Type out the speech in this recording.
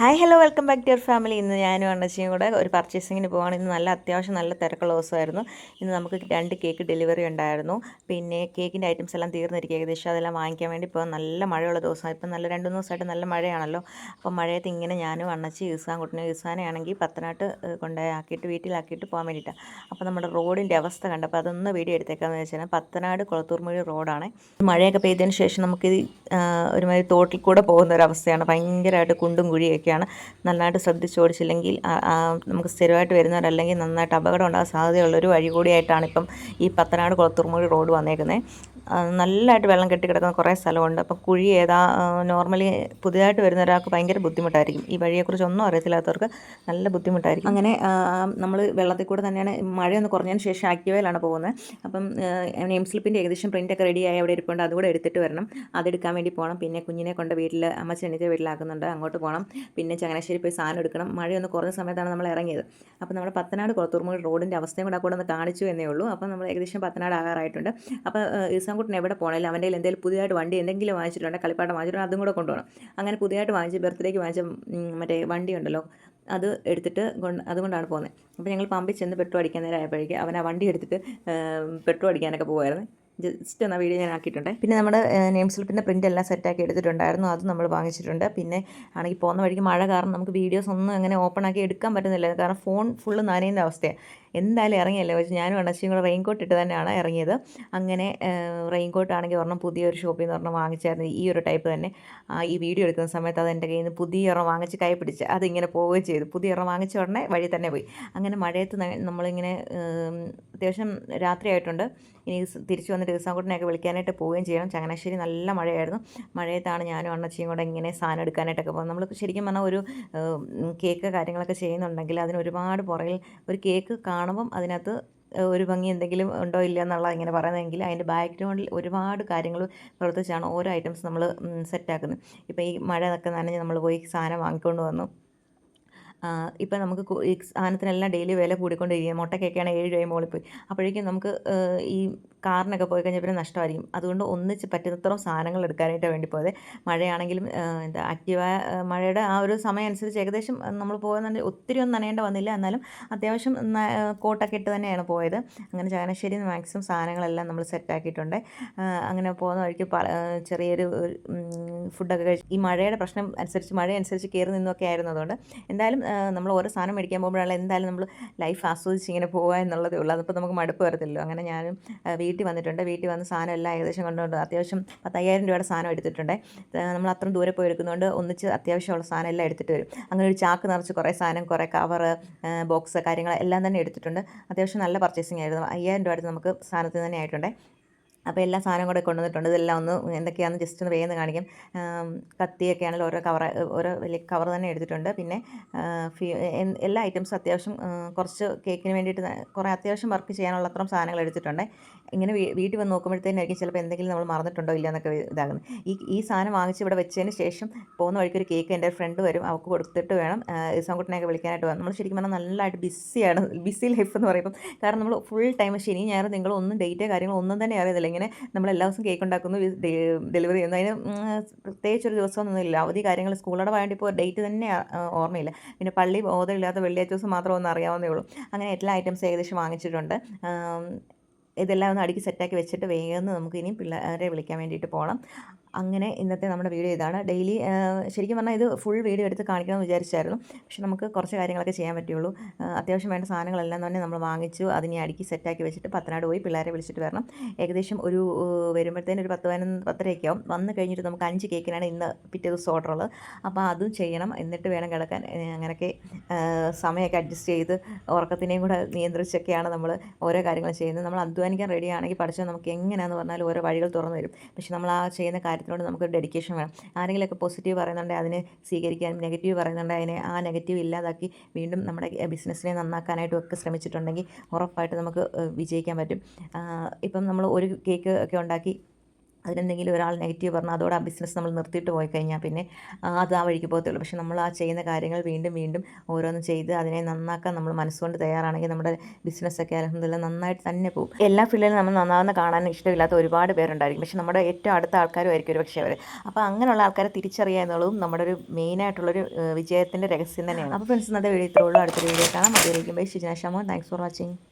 Hi hello welcome back to your family ഇന്ന് ഞാനും അണ്ണച്ചിയും കൂടെ ഒരു പർച്ചേസിങ്ങിന് പോവാണ്. ഇന്ന് നല്ല അത്യാവശ്യം നല്ല തിരക്കുള്ള ദിവസമായിരുന്നു. ഇന്ന് നമുക്ക് രണ്ട് കേക്ക് ഡെലിവറി ഉണ്ടായിരുന്നു. പിന്നെ കേക്കിന്റെ ഐറ്റംസ് എല്ലാം തീർന്നിരിക്കുക ഏകദേശം അതെല്ലാം വാങ്ങിക്കാൻ വേണ്ടി ഇപ്പോൾ നല്ല മഴയുള്ള ദിവസമാണ്. ഇപ്പം നല്ല രണ്ട് മൂന്ന് ദിവസമായിട്ട് നല്ല മഴയാണല്ലോ. അപ്പോൾ മഴയത്ത് ഇങ്ങനെ ഞാനും അണ്ണച്ചി ഈസാൻ കുട്ടിനെ ഈസാനെയാണെങ്കിൽ പത്തനാട്ട് കൊണ്ടുപോയി ആക്കിയിട്ട് വീട്ടിലാക്കിയിട്ട് പോകാൻ വേണ്ടിയിട്ടാണ് അപ്പോൾ നമ്മുടെ റോഡിന്റെ അവസ്ഥ കണ്ടപ്പോൾ അതൊന്ന് വീഡിയോ എടുത്തേക്കാന്ന് വെച്ചാൽ പത്തനാട് കുളത്തൂർമൊഴി റോഡാണ്. മഴയൊക്കെ പെയ്തതിന് ശേഷം നമുക്ക് ഒരുമാതിരി തോട്ടിൽ കൂടെ പോകുന്ന ഒരു അവസ്ഥയാണ്. ഭയങ്കരമായിട്ട് കുണ്ടും കുഴിയൊക്കെ ഒക്കെയാണ് നന്നായിട്ട് ശ്രദ്ധിച്ച് ഓടിച്ചില്ലെങ്കിൽ നമുക്ക് സ്ഥിരമായിട്ട് വരുന്നവരല്ലെങ്കിൽ നന്നായിട്ട് അപകടം ഉണ്ടാകാൻ സാധ്യതയുള്ളൊരു വഴി കൂടിയായിട്ടാണ് ഇപ്പം ഈ പത്തനാട് കുളത്തൂർമുഴി റോഡ് വന്നേക്കുന്നത്. നല്ലതായിട്ട് വെള്ളം കെട്ടി കിടക്കുന്ന കുറേ സ്ഥലമുണ്ട്. അപ്പോൾ കുഴി ഏതാ നോർമലി പുതിയതായിട്ട് വരുന്ന ഒരാൾക്ക് ഭയങ്കര ബുദ്ധിമുട്ടായിരിക്കും. ഈ വഴിയെക്കുറിച്ച് ഒന്നും അറിയത്തില്ലാത്തവർക്ക് നല്ല ബുദ്ധിമുട്ടായിരിക്കും. അങ്ങനെ നമ്മൾ വെള്ളത്തിൽ കൂടെ തന്നെയാണ് മഴയൊന്ന് കുറഞ്ഞതിന് ശേഷം ആക്റ്റീവയിലാണ് പോകുന്നത്. അപ്പം നെയിം സ്ലിപ്പിന്റെ ഏകദേശം പ്രിന്റൊക്കെ റെഡിയായി അവിടെ ഇരിപ്പുണ്ട്. അതുകൂടെ എടുത്തിട്ട് വരണം. അതെടുക്കാൻ വേണ്ടി പോകണം. പിന്നെ കുഞ്ഞിനെ കൊണ്ട് വീട്ടിൽ അമ്മച്ചെണിത്തെ വീട്ടിലാക്കുന്നുണ്ട്. അങ്ങോട്ട് പോകണം. പിന്നെ ചങ്ങനാശ്ശേരി പോയി സാധനം എടുക്കണം. മഴയൊന്ന് കുറഞ്ഞ സമയത്താണ് നമ്മൾ ഇറങ്ങിയത്. അപ്പോൾ നമ്മുടെ പത്തനാട് കുളത്തൂർമുഖ റോഡിന്റെ അവസ്ഥയും കൂടെ കൂടെ ഒന്ന് കാണിച്ചു എന്നേ ഉള്ളൂ. അപ്പോൾ നമ്മൾ ഏകദേശം പത്തനാട് ആകാറായിട്ടുണ്ട്. അപ്പോൾ ഇസാൻകുട്ടൻ എവിടെ പോകണമെങ്കിലും അവന്റെ എന്തെങ്കിലും പുതിയതായിട്ട് വണ്ടി എന്തെങ്കിലും വാങ്ങിച്ചിട്ടുണ്ടെങ്കിൽ കളിപ്പാട്ടം വാങ്ങിച്ചിട്ടുണ്ടെങ്കിൽ അതും കൂടെ കൊണ്ടുപോകണം. അങ്ങനെ പുതിയതായിട്ട് വാങ്ങിച്ച് ബർത്ത്ഡേക്ക് വാങ്ങിച്ച മറ്റേ വണ്ടി ഉണ്ടല്ലോ അത് എടുത്തിട്ട് കൊണ്ട് അതുകൊണ്ടാണ് പോകുന്നത്. അപ്പോൾ ഞങ്ങൾ പമ്പിൽ ചെന്ന് പെട്രോൾ അടിക്കാൻ നേരം ആയപ്പോഴേക്കും അവൻ ആ വണ്ടി എടുത്തിട്ട് പെട്രോൾ അടിക്കാനൊക്കെ പോകുമായിരുന്നു ജസ്റ്റ് എന്ന വീഡിയോ ഞാൻ ആക്കിയിട്ടുണ്ട്. പിന്നെ നമ്മുടെ നെയിം സ്ലിപ്പിന്റെ പ്രിന്റ് എല്ലാം സെറ്റാക്കി എടുത്തിട്ടുണ്ടായിരുന്നു. അതും നമ്മൾ വാങ്ങിച്ചിട്ടുണ്ട്. പിന്നെ ആണെങ്കിൽ പോകുന്ന വഴിക്ക് മഴ കാരണം നമുക്ക് വീഡിയോസ് ഒന്നും അങ്ങനെ ഓപ്പൺ ആക്കി എടുക്കാൻ പറ്റുന്നില്ല. കാരണം ഫോൺ ഫുള്ള് നനയുന്ന അവസ്ഥയാണ് എന്തായാലും ഇറങ്ങിയല്ലേ? പക്ഷേ ഞാനും അണച്ചിയും കൂടെ റെയിൻ കോട്ട് ഇട്ട് തന്നെയാണ് ഇറങ്ങിയത്. അങ്ങനെ റെയിൻ കോട്ട് ആണെങ്കിൽ ഒരെണ്ണം പുതിയൊരു ഷോപ്പിൽ നിന്ന് ഒരെണ്ണം വാങ്ങിച്ചായിരുന്നു. ഈ ഒരു ടൈപ്പ് തന്നെ. ഈ വീഡിയോ എടുക്കുന്ന സമയത്ത് അത് എന്റെ കയ്യിൽ നിന്ന് പുതിയ ഒരെണ്ണം വാങ്ങിച്ച് കൈ പിടിച്ച് അതിങ്ങനെ പോവുകയും ചെയ്തു. പുതിയ ഒരെണ്ണം വാങ്ങിച്ച ഉടനെ വഴി തന്നെ പോയി. അങ്ങനെ മഴയത്ത് നമ്മളിങ്ങനെ അത്യാവശ്യം രാത്രിയായിട്ടുണ്ട്. ഇനി തിരിച്ചു വന്നിട്ട് കൂട്ടിനെയൊക്കെ വിളിക്കാനായിട്ട് പോവുകയും ചെയ്യണം. ചങ്ങനാശ്ശേരി നല്ല മഴയായിരുന്നു. മഴയത്താണ് ഞാനും അണ്ണച്ചിയും കൂടെ ഇങ്ങനെ സാധനം എടുക്കാനായിട്ടൊക്കെ പോകുന്നത്. നമ്മൾ ശരിക്കും പറഞ്ഞാൽ ഒരു കേക്ക് കാര്യങ്ങളൊക്കെ ചെയ്യുന്നുണ്ടെങ്കിൽ അതിന് ഒരുപാട് പുറകിൽ ഒരു കേക്ക് കാണുമ്പം അതിനകത്ത് ഒരു ഭംഗി എന്തെങ്കിലും ഉണ്ടോ ഇല്ല എന്നുള്ള ഇങ്ങനെ പറയുന്നതെങ്കിൽ അതിന്റെ ബാക്ക്ഗ്രൗണ്ടിൽ ഒരുപാട് കാര്യങ്ങൾ പ്രവർത്തിച്ചാണ് ഓരോ ഐറ്റംസ് നമ്മൾ സെറ്റാക്കുന്നത് ഇപ്പോൾ ഈ മഴ നനഞ്ഞ് നമ്മൾ പോയി സാധനം വാങ്ങിക്കൊണ്ട് വന്നു. ഇപ്പം നമുക്ക് സാധനത്തിനെല്ലാം ഡെയിലി വില കൂടിക്കൊണ്ടിരിക്കുക മുട്ടയ്ക്കൊക്കെയാണ് ഏഴ് രൂപയും മുകളിൽ പോയി. അപ്പോഴേക്കും നമുക്ക് ഈ കാറിനൊക്കെ പോയി കഴിഞ്ഞാൽ പിന്നെ നഷ്ടമായിരിക്കും. അതുകൊണ്ട് ഒന്നിച്ച് പറ്റുന്നത്ര സാധനങ്ങൾ എടുക്കാനായിട്ട് വേണ്ടി പോയത്. മഴയാണെങ്കിലും എന്താ ആക്റ്റീവായ മഴയുടെ ആ ഒരു സമയം അനുസരിച്ച് ഏകദേശം നമ്മൾ പോകുന്നുണ്ടെങ്കിൽ ഒത്തിരി ഒന്നും നനയേണ്ട വന്നില്ല. എന്നാലും അത്യാവശ്യം കോട്ടൊക്കെ ഇട്ട് തന്നെയാണ് പോയത്. അങ്ങനെ ചങ്ങനാശ്ശേരി മാക്സിമം സാധനങ്ങളെല്ലാം നമ്മൾ സെറ്റാക്കിയിട്ടുണ്ട് അങ്ങനെ പോകുന്ന വഴിക്ക് ചെറിയൊരു ഫുഡൊക്കെ കഴിച്ച് ഈ മഴയുടെ പ്രശ്നം അനുസരിച്ച് മഴ അനുസരിച്ച് കയറി നിന്നൊക്കെ ആയിരുന്നു അതുകൊണ്ട്. എന്തായാലും നമ്മൾ ഓരോ സാധനം മേടിക്കാൻ പോകുമ്പോഴാണ് എന്തായാലും നമ്മൾ ലൈഫ് ആസ്വദിച്ച് ഇങ്ങനെ പോകുക എന്നുള്ളതേ ഉള്ളൂ. അതിപ്പോൾ നമുക്ക് മടുപ്പ് വരത്തില്ലല്ലോ. അങ്ങനെ ഞാനും വീട്ടിൽ വന്നിട്ടുണ്ട്. വീട്ടിൽ വന്ന് സാധനം എല്ലാം ഏകദേശം കൊണ്ടുകൊണ്ട് അത്യാവശ്യം പത്തയ്യായിരം രൂപയുടെ സാധനം എടുത്തിട്ടുണ്ട്. നമ്മൾ അത്രയും ദൂരെ പോയി എടുക്കുന്നതുകൊണ്ട് ഒന്നിച്ച് അത്യാവശ്യമുള്ള സാധനം എല്ലാം എടുത്തിട്ട് വരും. അങ്ങനെ ഒരു ചാക്ക് നിറച്ച് കുറേ സാധനം കുറേ കവർ ബോക്സ് കാര്യങ്ങൾ എല്ലാം തന്നെ എടുത്തിട്ടുണ്ട്. അത്യാവശ്യം നല്ല പർച്ചേസിങ് ആയിരുന്നു. അയ്യായിരം രൂപ അടുത്ത് നമുക്ക് സാധനത്തിൽ തന്നെ ആയിട്ടുണ്ട്. അപ്പോൾ എല്ലാ സാധനവും കൂടെ കൊണ്ടുവന്നിട്ടുണ്ട്. ഇതെല്ലാം ഒന്ന് എന്തൊക്കെയാണെന്ന് ജസ്റ്റ് ഒന്ന് വേഗം കാണിക്കാം. കത്തിയൊക്കെ ആണെങ്കിൽ ഓരോ കവർ ഓരോ വലിയ കവർ തന്നെ എടുത്തിട്ടുണ്ട്. പിന്നെ എല്ലാ ഐറ്റംസും അത്യാവശ്യം കുറച്ച് കേക്കിന് വേണ്ടിയിട്ട് കുറേ അത്യാവശ്യം വർക്ക് ചെയ്യാനുള്ള അത്രയും സാധനങ്ങൾ എടുത്തിട്ടുണ്ട്. ഇങ്ങനെ വീട്ടിൽ വന്ന് നോക്കുമ്പോഴത്തേനായിരിക്കും ചിലപ്പോൾ എന്തെങ്കിലും നമ്മൾ മറന്നിട്ടുണ്ടോ ഇല്ല എന്നൊക്കെ ഇതാകുന്നത്. ഈ ഈ സാധനം വാങ്ങിച്ച് ഇവിടെ വെച്ചതിന് ശേഷം പോകുന്ന വഴിക്ക് ഒരു കേക്ക് എന്റെ ഫ്രണ്ട് വരും. അവൾക്ക് കൊടുത്തിട്ട് വേണം ഇസംകുട്ടനെയൊക്കെ വിളിക്കാനായിട്ട് വേണം നമ്മൾ ശരിക്കും പറഞ്ഞാൽ നല്ലതായിട്ട് ബിസിയാണ് ബിസി ലൈഫ് എന്ന് പറയുമ്പോൾ കാരണം നമ്മൾ ഫുൾ ടൈം ശനി ഞായർ നിങ്ങളൊന്നും ഡേറ്റ് കാര്യങ്ങളൊന്നും തന്നെ അറിയത്തില്ല. ഇങ്ങനെ നമ്മൾ എല്ലാ ദിവസവും കേക്ക് ഉണ്ടാക്കുന്നു ഡെലിവറി ചെയ്യുന്നു. അതിന് പ്രത്യേകിച്ച് ഒരു ദിവസമൊന്നും ഇല്ല. അവധി കാര്യങ്ങൾ സ്കൂളോടെ വേണ്ടി ഇപ്പോൾ ഡേറ്റ് തന്നെ ഓർമ്മയില്ല. പിന്നെ പള്ളി ബോധമില്ലാത്ത വെള്ളിയാഴ്ച ദിവസം മാത്രം ഒന്ന് അറിയാവുന്നേ ഉള്ളൂ. അങ്ങനെ എല്ലാ ഐറ്റംസ് ഏകദേശം വാങ്ങിച്ചിട്ടുണ്ട്. ഇതെല്ലാം ഒന്ന് അടുക്കി സെറ്റാക്കി വെച്ചിട്ട് വേഗം നമുക്ക് ഇനി പിള്ളേരെ വിളിക്കാൻ വേണ്ടിയിട്ട് പോകണം അങ്ങനെ ഇന്നത്തെ നമ്മുടെ വീഡിയോ ഇതാണ്. ഡെയിലി ശരിക്കും പറഞ്ഞാൽ ഇത് ഫുൾ വീഡിയോ എടുത്ത് കാണിക്കണമെന്ന് വിചാരിച്ചായിരുന്നു. പക്ഷെ നമുക്ക് കുറച്ച് കാര്യങ്ങളൊക്കെ ചെയ്യാൻ പറ്റുള്ളൂ. അത്യാവശ്യം വേണ്ട സാധനങ്ങളെല്ലാം തന്നെ നമ്മൾ വാങ്ങിച്ചു. അതിനെ അടുക്കി സെറ്റാക്കി വെച്ചിട്ട് പത്തനാട് പോയി പിള്ളേരെ വിളിച്ചിട്ട് വരണം. ഏകദേശം ഒരു വരുമ്പോഴത്തേനും ഒരു പത്ത് പതിനൊന്ന് പത്തരയൊക്കെ ആവും. വന്ന് കഴിഞ്ഞിട്ട് നമുക്ക് അഞ്ച് കേക്കിനാണ് ഇന്ന് പിറ്റേ ദിവസം ഓർഡർ ഉള്ളത്. അപ്പോൾ അതും ചെയ്യണം. എന്നിട്ട് വേണം കിടക്കാൻ. അങ്ങനെയൊക്കെ സമയമൊക്കെ അഡ്ജസ്റ്റ് ചെയ്ത് ഉറക്കത്തിനെയും കൂടെ നിയന്ത്രിച്ചൊക്കെയാണ് നമ്മൾ ഓരോ കാര്യങ്ങൾ ചെയ്യുന്നത്. നമ്മൾ അധ്വാനിക്കാൻ റെഡിയാണെങ്കിൽ പഠിച്ചാൽ നമുക്ക് എങ്ങനെയാണെന്ന് പറഞ്ഞാൽ ഓരോ വഴികൾ തുറന്നു വരും പക്ഷെ നമ്മൾ ആ ചെയ്യുന്ന കാര്യം കാര്യത്തിനോട് നമുക്കൊരു ഡെഡിക്കേഷൻ വേണം. ആരെങ്കിലുമൊക്കെ പോസിറ്റീവ് പറയുന്നുണ്ടെങ്കിൽ അതിനെ സ്വീകരിക്കാനും നെഗറ്റീവ് പറയുന്നുണ്ടെങ്കിൽ അതിനെ ആ നെഗറ്റീവ് ഇല്ലാതാക്കി വീണ്ടും നമ്മുടെ ബിസിനസ്സിനെ നന്നാക്കാനായിട്ടും ഒക്കെ ശ്രമിച്ചിട്ടുണ്ടെങ്കിൽ ഉറപ്പായിട്ട് നമുക്ക് വിജയിക്കാൻ പറ്റും. ഇപ്പം നമ്മൾ ഒരു കേക്ക് ഒക്കെ ഉണ്ടാക്കി അതിനെന്തെങ്കിലും ഒരാൾ നെഗറ്റീവ് പറഞ്ഞാൽ അതോടെ ആ ബിസിനസ് നമ്മൾ നിർത്തിയിട്ട് പോയി കഴിഞ്ഞാൽ പിന്നെ അത് ആ വഴിക്ക് പോകത്തുള്ളൂ. പക്ഷെ നമ്മൾ ആ ചെയ്യുന്ന കാര്യങ്ങൾ വീണ്ടും വീണ്ടും ഓരോന്നും ചെയ്ത് അതിനെ നന്നാക്കാൻ നമ്മൾ മനസ്സുകൊണ്ട് തയ്യാറാണെങ്കിൽ നമ്മുടെ ബിസിനസ്സൊക്കെ അലഹമില്ല നന്നായിട്ട് തന്നെ പോകും. എല്ലാ ഫീൽഡിലും നമ്മൾ നന്നാവുന്ന കാണാൻ ഇഷ്ടമില്ലാത്ത ഒരുപാട് പേരുണ്ടായിരിക്കും. പക്ഷെ നമ്മുടെ ഏറ്റവും അടുത്ത ആൾക്കാരും ആയിരിക്കും ഒരു പക്ഷേ അവർ അപ്പോൾ അങ്ങനെയുള്ള ആൾക്കാരെ തിരിച്ചറിയുക എന്നുള്ളതും നമ്മുടെ ഒരു മെയിനായിട്ടുള്ളൊരു വിജയത്തിന്റെ രഹസ്യം തന്നെയാണ്. അപ്പോൾ ഫ്രണ്ട്സ് ഇന്നത്തെ വീഡിയോ ഇത്രയുള്ളൂ അടുത്തൊരു വീഡിയോ കാണാം. അതിലേക്കും ബൈ. ഷമോ താങ്ക്സ് ഫോർ വാച്ചിങ്